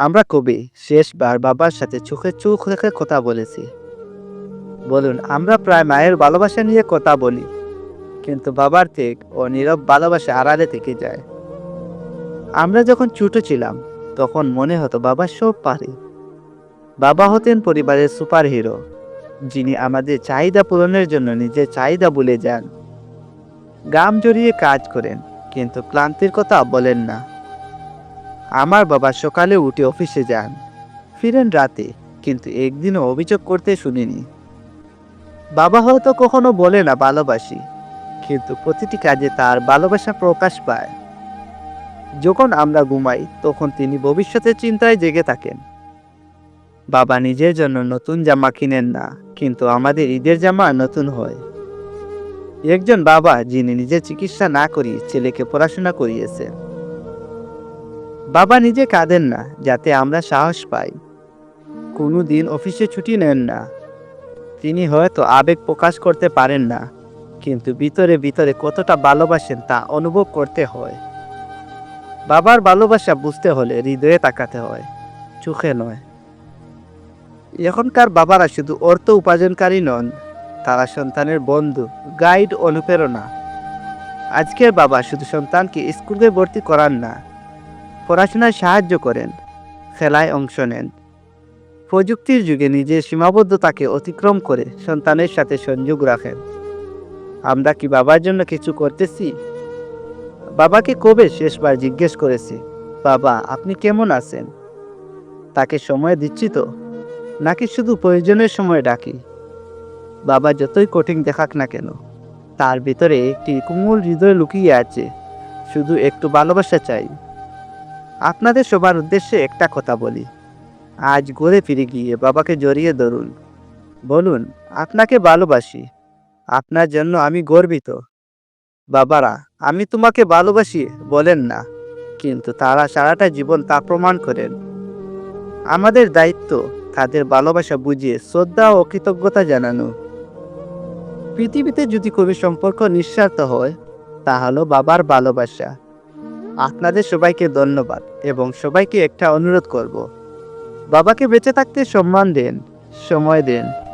আমরা কবি শেষবার বাবার সাথে চোখে চোখ রেখে কথা বলেছি। বলুন, আমরা প্রায় মায়ের ভালোবাসা নিয়ে কথা বলি, কিন্তু বাবার থেকে ও নীরব ভালোবাসা আড়ালে থেকে যায়। আমরা যখন ছোট ছিলাম, তখন মনে হতো বাবা সব পারে। বাবা হতেন পরিবারের সুপার হিরো যিনি আমাদের চাহিদা পূরণের জন্য নিজের চাহিদা ভুলে যান। গাম জড়িয়ে কাজ করেন, কিন্তু ক্লান্তির কথা বলেন না। আমার বাবা সকালে উঠে অফিসে যান। ফিরেন রাতে, কিন্তু একদিনও অভিযোগ করতে শুনিনি। বাবা হয়তো কখনো বলে না ভালোবাসি, কিন্তু প্রতিটি কাজে তার ভালোবাসা প্রকাশ পায়। যখন আমরা ঘুমাই, তখন তিনি ভবিষ্যতের চিন্তায় জেগে থাকেন। বাবা নিজের জন্য নতুন জামা কিনেন না, কিন্তু আমাদের ঈদের জামা নতুন হয়। একজন বাবা, যিনি নিজে চিকিৎসা না করিয়ে ছেলেকে পড়াশোনা করিয়েছেন। বাবা নিজে কাঁদেন না, যাতে আমরা সাহস পাই। কোনো দিন অফিসে ছুটি নেন না। তিনি হয়তো আবেগ প্রকাশ করতে পারেন না, কিন্তু ভিতরে ভিতরে কতটা ভালোবাসেন তা অনুভব করতে হয়। বাবার ভালোবাসা বুঝতে হলে হৃদয়ে তাকাতে হয়, চোখে নয়। এখনকার বাবারা শুধু অর্থ উপার্জনকারী নন, তারা সন্তানের বন্ধু, গাইড, অনুপ্রেরণা। আজকের বাবা শুধু সন্তানকে স্কুলে ভর্তি করান না পড়াশোনায় সাহায্য করেন, খেলায় অংশ নেন। প্রযুক্তির যুগে নিজের সীমাবদ্ধতাকে অতিক্রম করে সন্তানের সাথে সংযোগ রাখেন। আমরা কি বাবার জন্য কিছু করতেছি? বাবাকে কবে শেষবার জিজ্ঞেস করেছি, বাবা, আপনি কেমন আছেন? তাকে সময় দিচ্ছি তো, নাকি শুধু প্রয়োজনের সময় ডাকি? বাবা যতই কঠিন দেখাক না কেন, তার ভিতরে একটি কুমুল হৃদয় লুকিয়ে আছে, শুধু একটু ভালোবাসা চাই। আপনাদের সবার উদ্দেশ্যে একটা কথা বলি। আজ ঘুরে ফিরে গিয়ে বাবাকে জড়িয়ে ধরুন। বলুন, আপনাকে ভালোবাসি। আপনার জন্য আমি গর্বিত। বাবারা, আমি তোমাকে ভালোবাসি বলেন না, কিন্তু তারা সারাটা জীবন তা প্রমাণ করেন। আমাদের দায়িত্ব তাদের ভালোবাসা বুঝিয়ে শ্রদ্ধা ও কৃতজ্ঞতা জানানো। পৃথিবীতে যদি কবি সম্পর্ক নিঃস্বার্থ হয় তাহলে বাবার ভালোবাসা। আপনাদের সবাইকে ধন্যবাদ এবং সবাইকে একটা অনুরোধ করব। বাবাকে বেঁচে থাকতে সম্মান দিন, সময় দেন।